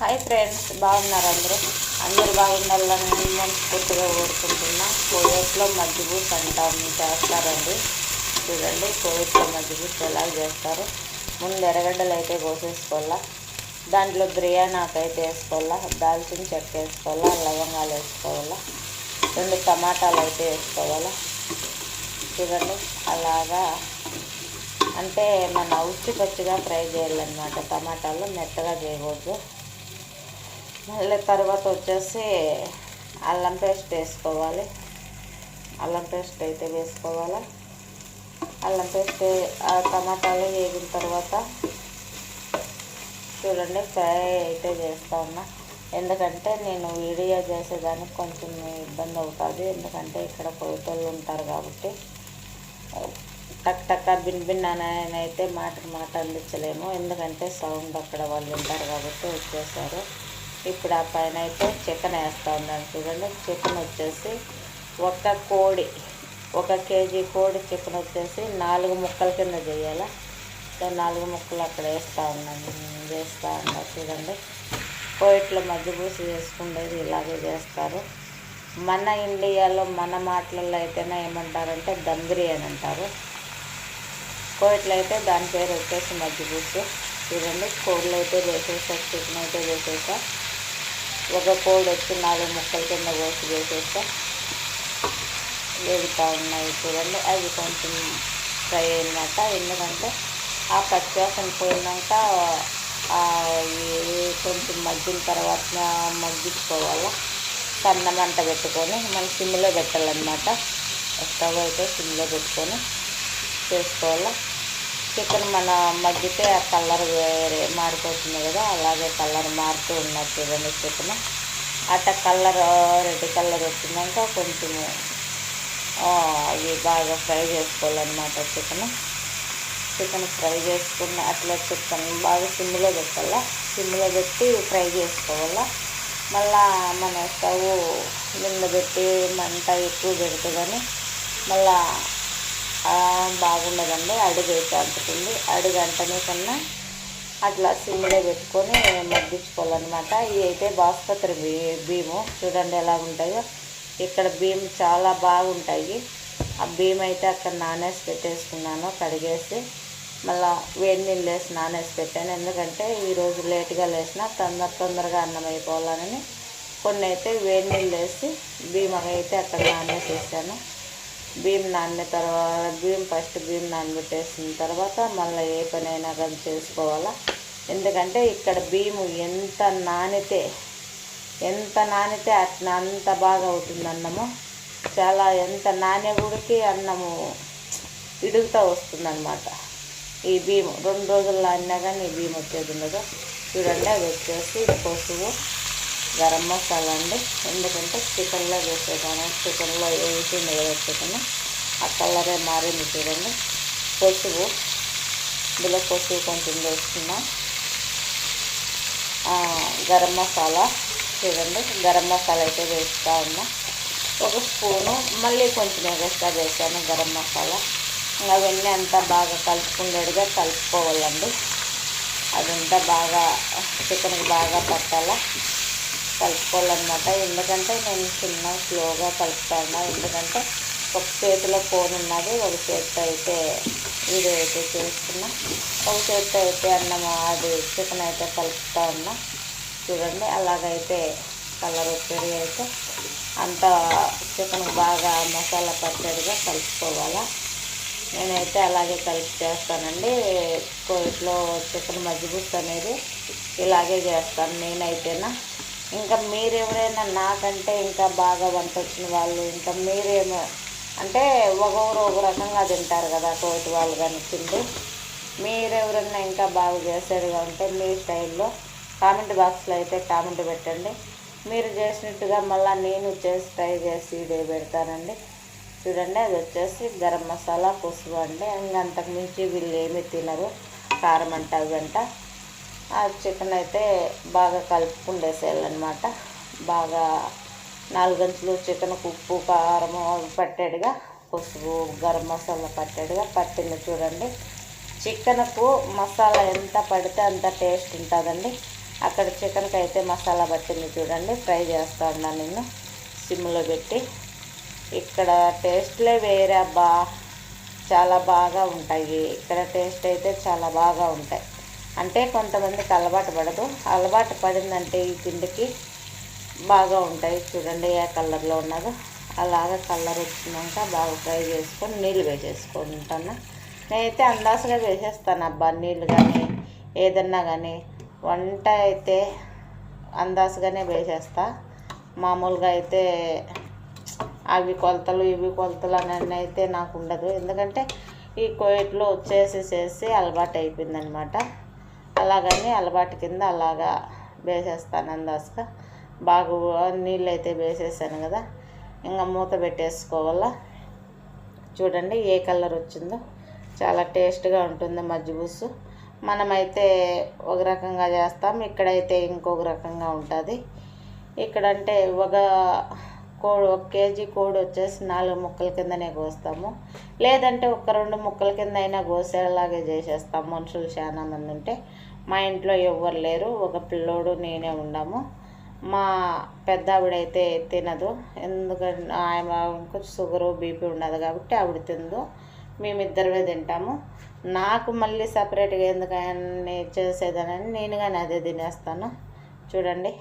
Hi friends బాగున్నారు అందరూ? అందరూ బాగుండాలని మనస్ఫూర్తిగా కోరుకుంటున్నా. కోవిడ్లో మజ్జిబూస్ అంటాం చేస్తారండి. చూడండి కోవిడ్లో మజ్జిబూస్ ఎలా చేస్తారు. ముందు ఎర్రగడ్డలు అయితే కోసేసుకోవాలా. దాంట్లో బిర్యానీ వేసుకోవాలా. దాల్చిన చెక్క వేసుకోవాలా. లవంగాలు వేసుకోవాలా. రెండు టమాటాలు అయితే వేసుకోవాలా. చూడండి అలాగా. అంటే మన ఉచ్చి పచ్చిగా ఫ్రై చేయాలన్నమాట. టమాటాలు మెత్తగా చేయకూడదు. మళ్ళీ తర్వాత వచ్చేసి అల్లం పేస్ట్ వేసుకోవాలి. అల్లం పేస్ట్ అయితే వేసుకోవాలి. అల్లం పేస్ట్ ఆ టమాటాలు వేగిన తర్వాత చూడండి ఫ్రై అయితే చేస్తా ఉన్నా. ఎందుకంటే నేను వీడియో చేసేదానికి కొంచెం ఇబ్బంది అవుతుంది. ఎందుకంటే ఇక్కడ కొయ్యటోళ్ళు ఉంటారు కాబట్టి టక్ టక్ బిన్ బిన్ అని అయితే మాటకు మాట అందించలేము. ఎందుకంటే సౌండ్ అక్కడ వాళ్ళు ఉంటారు కాబట్టి వచ్చేసారు. ఇప్పుడు ఆ పైన అయితే చికెన్ వేస్తూ ఉన్నాను చూడండి చికెన్ వచ్చేసి ఒక కోడి ఒక కేజీ కోడి చికెన్ వచ్చేసి నాలుగు ముక్కల కింద చేయాలా. నాలుగు ముక్కలు అక్కడ వేస్తూ ఉన్నాను. వేస్తూ ఉన్నా చూడండి. కోయిట్లో మధ్య పూసి చేసుకునేది ఇలాగే చేస్తారు. మన ఇండియాలో మన మాటలలో అయితేనే ఏమంటారంటే దమ్ బిర్యానీ అంటారు. కోయిట్లో అయితే దాని పేరు వచ్చేసి మజ్జిగూసు చూడండి కోళ్ళు అయితే వేసేసా చికెన్ అయితే వేసేసా. ఒక కోడి వచ్చి నాలుగు ముక్కల కింద కోసి వేసేస్తే వేగుతూ ఉన్నాయి చూడండి. అవి కొంచెం ఫ్రై అయినాక ఎందుకంటే ఆ పచ్చివాసన పోయినాక కొంచెం మగ్గిన తర్వాత మగ్గించుకోవాలి. సన్న మంట పెట్టుకొని మనం సిమ్లో పెట్టాలన్నమాట. స్టవ్ అయితే సిమ్లో పెట్టుకొని చేసుకోవాలి. చికెన్ మన మగ్గితే ఆ కలర్ వేరే మారిపోతుంది కదా అలాగే కలర్ మారుతూ ఉన్నది చూడండి చికెన్ అట్ట కలర్ రెడ్ కలర్ వచ్చినాక కొంచెము అవి బాగా ఫ్రై చేసుకోవాలన్నమాట చికెన్ చికెన్ ఫ్రై చేసుకున్న అట్లా చికెన్ బాగా సిమ్లో పెట్టాలా? సిమ్లో పెట్టి ఫ్రై చేసుకోవాలా? మళ్ళా మన స్టవ్ నిన్న పెట్టి మంట ఎక్కువ పెడుతుందని మళ్ళా బాగుండదండి. అడుగు అయితే అంటుతుంది అడుగు అంటనే కన్నా అట్లా సిమ్లో పెట్టుకొని మగ్గించుకోవాలన్నమాట. ఇవి అయితే బాస్పత్రి బీ బియ్యము చూడండి ఎలా ఉంటాయో. ఇక్కడ బియ్యం చాలా బాగుంటాయి. ఆ బియ్యం అయితే అక్కడ నానేసి పెట్టేసుకున్నాను కడిగేసి. మళ్ళీ వేడి నీళ్ళు వేసి నానేసి పెట్టాను. ఎందుకంటే ఈరోజు లేట్గా లేసిన తొందర తొందరగా అన్నం అయిపోవాలని కొన్ని అయితే వేడి నీళ్ళు వేసి బియ్యం అయితే అక్కడ నానేసేసాను. బియ్యం నానిన తర్వాత బియ్యం ఫస్ట్ బియ్యం నానబెట్టేసిన తర్వాత మళ్ళీ ఏ పనైనా కానీ చేసుకోవాలా? ఎందుకంటే ఇక్కడ బియ్యం ఎంత నానితే ఎంత నానితే అట్లా అంత బాగా అవుతుంది అన్నము. చాలా ఎంత నానే గుడికి అన్నము ఇడుగుతూ వస్తుంది అనమాట ఈ బియ్యం రెండు రోజుల్లో అన్నా కానీ ఈ బియ్యం వచ్చేది ఉండదు. చూడండి అది వచ్చేసి పసుపు గరం మసాలా అండి. ఎందుకంటే చికెన్లో వేసేదాన్ని చికెన్లో వేసింది కదా చికెన్ ఆ కలరే మారింది చూడండి. పసుపు ఇందులో పసుపు కొంచెం వేసుకున్నాం గరం మసాలా. చూడండి. గరం మసాలా అయితే వేస్తూ ఉన్నా. ఒక స్పూను. మళ్ళీ కొంచెం ఎగస్ట్రా వేసాను గరం మసాలా. అవన్నీ అంతా బాగా కలుపుకునేట్టుగా కలుపుకోవాలండి. అదంతా బాగా చికెన్కి బాగా పట్టాలా. కలుపుకోవాలన్నమాట. ఎందుకంటే నేను చిన్న స్లోగా కలుపుతాను. ఎందుకంటే ఒక చేతిలో ఫోన్ ఉన్నది ఒక చేతితో అయితే వీడియో అయితే చేస్తున్నా. ఒక చేతితో అయితే అన్నము అది చికెన్ అయితే కలుపుతా ఉన్నా. చూడండి అలాగైతే కలర్ వచ్చేది అయితే అంత చికెన్ బాగా మసాలా పచ్చడిగా కలుపుకోవాలా. నేనైతే అలాగే కలిపి చేస్తానండి. కోయిట్లో చికెన్ మజ్జిగుస్ అనేది ఇలాగే చేస్తాను నేనైతేనా. ఇంకా మీరు ఎవరైనా నాకంటే ఇంకా బాగా వంట వచ్చిన వాళ్ళు ఇంకా మీరేమో అంటే ఒకరు ఒక రకంగా తింటారు కదా తోటి వాళ్ళు కానీ తిండి. మీరెవరైనా ఇంకా బాగా చేసేదిగా ఉంటే మీ స్టైల్లో కామెంట్ బాక్స్లో అయితే కామెంట్ పెట్టండి. మీరు చేసినట్టుగా మళ్ళీ నేను చేసి ట్రై చేసి ఇదే పెడతానండి. చూడండి అది వచ్చేసి గరం మసాలా పసుపు అండి. ఇంకా అంతకు మించి వీళ్ళు ఏమి తినరు. కారం అంట అవంట ఆ చికెన్ అయితే బాగా కలుపుకుండేసేయాలన్నమాట. బాగా నాలుగంచులు చికెన్ ఉప్పు కారం పట్టాడుగా పసుపు గరం మసాలా పట్టేడుగా పట్టింది చూడండి. చికెన్కు మసాలా ఎంత పడితే అంత టేస్ట్ ఉంటుందండి. అక్కడ చికెన్కి అయితే మసాలా పట్టింది చూడండి. ఫ్రై చేస్తూ ఉన్నాను నేను సిమ్లో పెట్టి. ఇక్కడ టేస్ట్లే వేరే అబ్బా. చాలా బాగా ఉంటాయి. ఇక్కడ టేస్ట్ అయితే చాలా బాగా ఉంటాయి. అంటే కొంతమందికి అలవాటు పడదు. అలవాటు పడిందంటే ఈ పిండికి బాగా ఉంటాయి. చూడండి ఏ కలర్లో ఉన్నదో. అలాగా కలర్ వచ్చినాక బాగా ఫ్రై చేసుకొని నీళ్ళు వేసేసుకుంటాను. నేనైతే అందాసగా వేసేస్తాను. అబ్బా నీళ్ళు కానీ ఏదన్నా కానీ వంట అయితే అందాసగానే వేసేస్తా. మామూలుగా అయితే అవి కొలతలు ఇవి కొలతలు అని అయితే నాకు ఉండదు. ఎందుకంటే ఈ కోయిట్లో వచ్చేసేసేసి అలవాటు అయిపోయిందనమాట అలాగని అలవాటు కింద అలాగా వేసేస్తాను అందాసుగా బాగా నీళ్ళు అయితే వేసేసాను కదా. ఇంకా మూత పెట్టేసుకోవాలా. చూడండి ఏ కలర్ వచ్చిందో. చాలా టేస్ట్గా ఉంటుంది మజ్జిగూసు మనమైతే ఒక రకంగా చేస్తాం. ఇక్కడైతే ఇంకొక రకంగా ఉంటుంది. ఇక్కడంటే ఒక కోడి ఒక కేజీ కోడి వచ్చేసి నాలుగు ముక్కల కిందనే కోస్తాము లేదంటే ఒక రెండు ముక్కల కింద అయినా కోసేలాగే చేసేస్తాం మనుషులు చాలా మంది ఉంటే మా ఇంట్లో ఎవ్వరు లేరు. ఒక పిల్లోడు నేనే ఉన్నాము మా పెద్ద ఆవిడైతే తినదు. ఎందుకంటే ఆమె కొంచెం షుగరు బీపీ ఉండదు కాబట్టి ఆవిడ తిందు. మేమిద్దరమే తింటాము. నాకు మళ్ళీ సపరేట్గా ఎందుకని చేసేదానని నేను కానీ అదే తినేస్తాను. చూడండి.